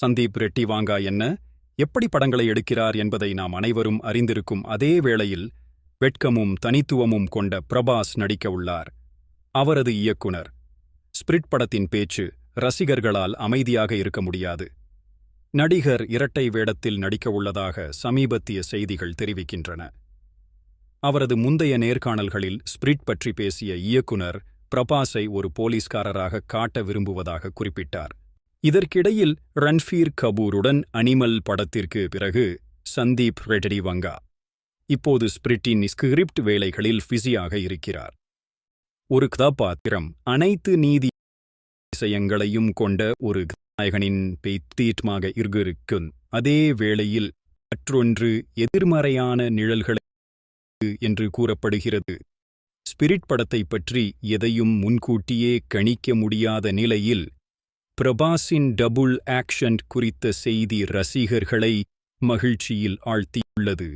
Sandeep Reddy Vanga என்ன? எப்படி படங்களை எடுக்கிறார் என்பதை நாம் அனைவரும் அறிந்திருக்கும் அதே வேளையில் வெட்கமும் தனித்துவமும் கொண்ட பிரபாஸ் நடிக்க உள்ளார். அவரது இயக்குனர். ஸ்பிரிட் படத்தின் பேச்சு ரசிகர்களால் அமைதியாக இருக்க முடியாது. நடிகர் இரட்டை வேடத்தில் நடிக்க உள்ளதாக சமீபத்திய செய்திகள் தெரிவிக்கின்றன. அவரது முந்தைய நேர்காணல்களில் ஸ்பிரிட் பற்றி பேசிய இயக்குனர் பிரபாஸை ஒரு போலீஸ்காரராக காட்ட விரும்புவதாக குறிப்பிட்டார். இதற்கிடையில் ரன்ஃபீர் கபூருடன் அனிமல் படத்திற்கு பிறகு சந்தீப் ரெட்டி வங்கா. இப்போது ஸ்பிரிட்டின் ஸ்கிரிப்ட் வேலைகளில் பிஸியாக இருக்கிறார். ஒரு கதாபாத்திரம் அனைத்து நீதி விஷயங்களையும் கொண்ட ஒரு நாயகனின் பெய்தீட்மாக இருக்கும் அதே வேளையில் மற்றொன்று எதிர்மறையான நிழல்களை என்று கூறப்படுகிறது. ஸ்பிரிட் படத்தை பற்றி எதையும் முன்கூட்டியே கணிக்க முடியாத நிலையில் பிரபாஸின் டபுள் ஆக்ஷன் குறித்த செய்தி ரசிகர்களை மகிழ்ச்சியில் ஆழ்த்தியுள்ளது.